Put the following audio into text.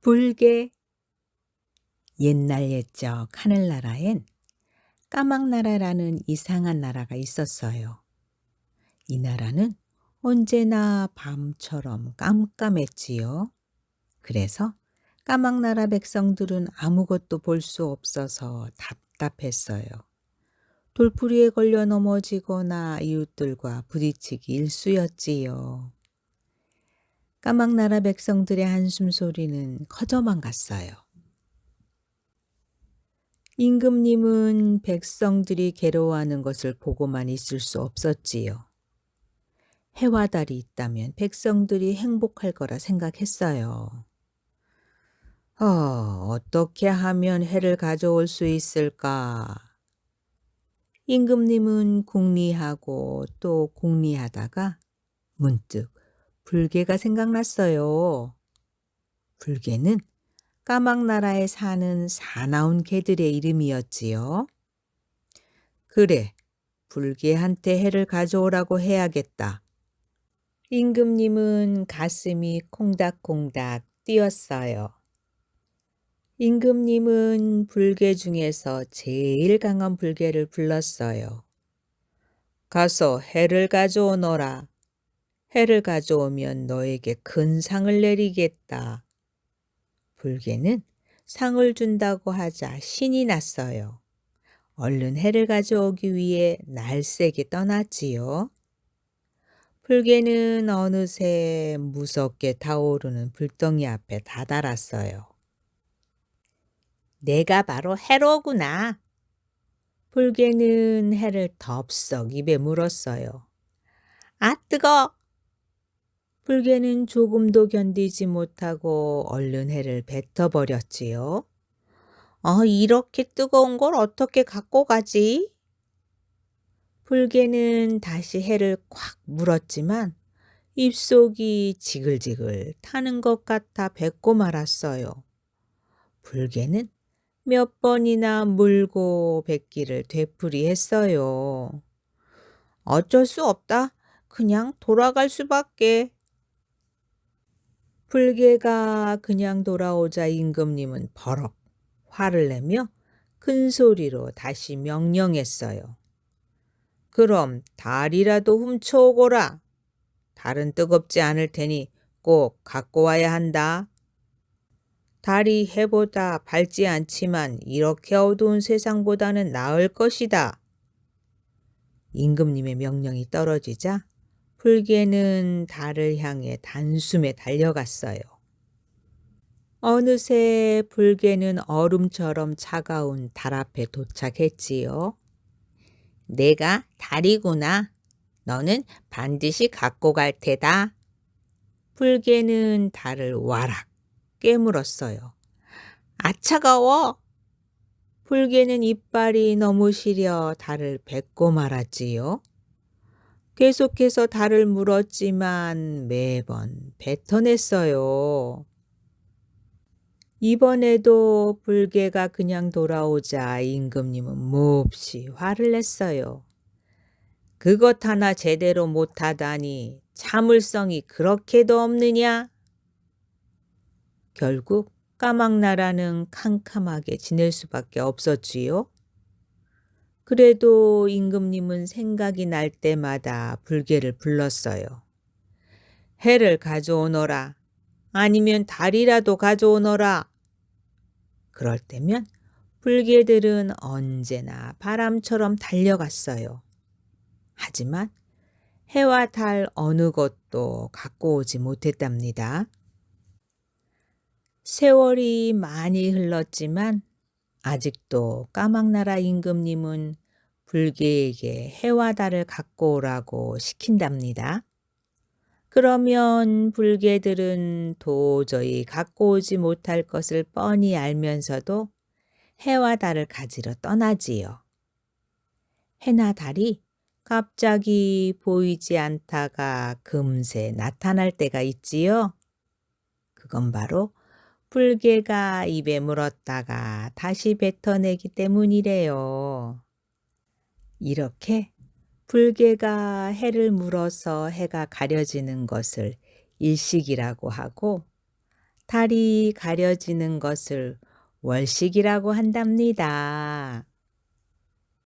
불개 옛날 옛적 하늘나라엔 까막나라라는 이상한 나라가 있었어요. 이 나라는 언제나 밤처럼 깜깜했지요. 그래서 까막나라 백성들은 아무것도 볼 수 없어서 답답했어요. 돌풀이에 걸려 넘어지거나 이웃들과 부딪히기 일쑤였지요. 까막나라 백성들의 한숨 소리는 커져만 갔어요. 임금님은 백성들이 괴로워하는 것을 보고만 있을 수 없었지요. 해와 달이 있다면 백성들이 행복할 거라 생각했어요. 어, 어떻게 하면 해를 가져올 수 있을까? 임금님은 궁리하고 또 궁리하다가 문득 불개가 생각났어요. 불개는 까막나라에 사는 사나운 개들의 이름이었지요. 그래, 불개한테 해를 가져오라고 해야겠다. 임금님은 가슴이 콩닥콩닥 뛰었어요. 임금님은 불개 중에서 제일 강한 불개를 불렀어요. 가서 해를 가져오너라. 해를 가져오면 너에게 큰 상을 내리겠다. 불개는 상을 준다고 하자 신이 났어요. 얼른 해를 가져오기 위해 날쌔게 떠났지요. 불개는 어느새 무섭게 타오르는 불덩이 앞에 다다랐어요. 내가 바로 해로구나. 불개는 해를 덥석 입에 물었어요. 아, 뜨거! 불개는 조금도 견디지 못하고 얼른 해를 뱉어버렸지요. 어, 이렇게 뜨거운 걸 어떻게 갖고 가지? 불개는 다시 해를 콱 물었지만 입속이 지글지글 타는 것 같아 뱉고 말았어요. 불개는 몇 번이나 물고 뱉기를 되풀이했어요. 어쩔 수 없다. 그냥 돌아갈 수밖에. 불개가 그냥 돌아오자 임금님은 버럭 화를 내며 큰 소리로 다시 명령했어요. 그럼 달이라도 훔쳐오거라. 달은 뜨겁지 않을 테니 꼭 갖고 와야 한다. 달이 해보다 밝지 않지만 이렇게 어두운 세상보다는 나을 것이다. 임금님의 명령이 떨어지자 불개는 달을 향해 단숨에 달려갔어요. 어느새 불개는 얼음처럼 차가운 달 앞에 도착했지요. 내가 달이구나. 너는 반드시 갖고 갈 테다. 불개는 달을 와락 깨물었어요. 아, 차가워! 불개는 이빨이 너무 시려 달을 뱉고 말았지요. 계속해서 달을 물었지만 매번 뱉어냈어요. 이번에도 불개가 그냥 돌아오자 임금님은 몹시 화를 냈어요. 그것 하나 제대로 못하다니 참을성이 그렇게도 없느냐? 결국 까막나라는 캄캄하게 지낼 수밖에 없었지요. 그래도 임금님은 생각이 날 때마다 불개를 불렀어요. 해를 가져오너라. 아니면 달이라도 가져오너라. 그럴 때면 불개들은 언제나 바람처럼 달려갔어요. 하지만 해와 달 어느 것도 갖고 오지 못했답니다. 세월이 많이 흘렀지만 아직도 까막나라 임금님은 불개에게 해와 달을 갖고 오라고 시킨답니다. 그러면 불개들은 도저히 갖고 오지 못할 것을 뻔히 알면서도 해와 달을 가지러 떠나지요. 해나 달이 갑자기 보이지 않다가 금세 나타날 때가 있지요. 그건 바로 불개가 입에 물었다가 다시 뱉어내기 때문이래요. 이렇게 불개가 해를 물어서 해가 가려지는 것을 일식이라고 하고 달이 가려지는 것을 월식이라고 한답니다.